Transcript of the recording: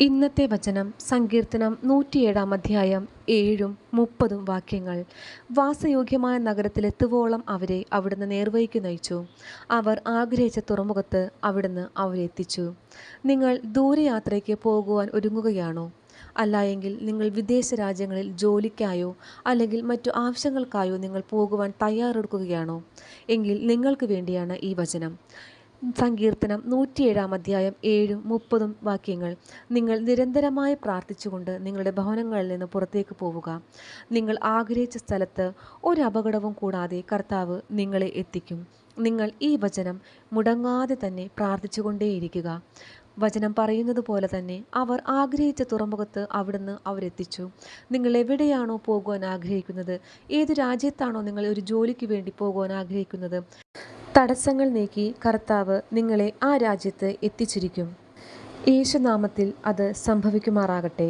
ഇന്നത്തെ വചനം സങ്കീർത്തനം നൂറ്റിയേഴാം അധ്യായം ഏഴും മുപ്പതും വാക്യങ്ങൾ. വാസയോഗ്യമായ നഗരത്തിലെത്തുവോളം അവരെ അവിടുന്ന് നേർവഹിക്ക് നയിച്ചു. അവർ ആഗ്രഹിച്ച തുറമുഖത്ത് അവിടുന്ന് അവരെത്തിച്ചു നിങ്ങൾ ദൂരയാത്രയ്ക്ക് പോകുവാൻ ഒരുങ്ങുകയാണോ? അല്ലായെങ്കിൽ നിങ്ങൾ വിദേശ രാജ്യങ്ങളിൽ ജോലിക്കായോ അല്ലെങ്കിൽ മറ്റു ആവശ്യങ്ങൾക്കായോ നിങ്ങൾ പോകുവാൻ തയ്യാറെടുക്കുകയാണോ? എങ്കിൽ നിങ്ങൾക്ക് വേണ്ടിയാണ് ഈ വചനം. സങ്കീർത്തനം നൂറ്റിയേഴാം അധ്യായം ഏഴും മുപ്പതും വാക്യങ്ങൾ. നിങ്ങൾ നിരന്തരമായി പ്രാർത്ഥിച്ചുകൊണ്ട് നിങ്ങളുടെ ഭവനങ്ങളിൽ നിന്ന് പുറത്തേക്ക് പോവുക. നിങ്ങൾ ആഗ്രഹിച്ച സ്ഥലത്ത് ഒരു അപകടവും കൂടാതെ കർത്താവ് നിങ്ങളെ എത്തിക്കും. നിങ്ങൾ ഈ വചനം മുടങ്ങാതെ തന്നെ പ്രാർത്ഥിച്ചുകൊണ്ടേയിരിക്കുക. വചനം പറയുന്നത് പോലെ തന്നെ അവർ ആഗ്രഹിച്ച തുറമുഖത്ത് അവിടുന്ന് അവരെത്തിച്ചു. നിങ്ങൾ എവിടെയാണോ പോകുവാൻ ആഗ്രഹിക്കുന്നത്? ഏത് രാജ്യത്താണോ നിങ്ങൾ ഒരു ജോലിക്ക് വേണ്ടി പോകുവാൻ ആഗ്രഹിക്കുന്നത്? തടസ്സങ്ങൾ നീക്കി കർത്താവ് നിങ്ങളെ ആ രാജ്യത്ത് എത്തിച്ചിരിക്കും. യേശുനാമത്തിൽ അത് സംഭവിക്കുമാറാകട്ടെ.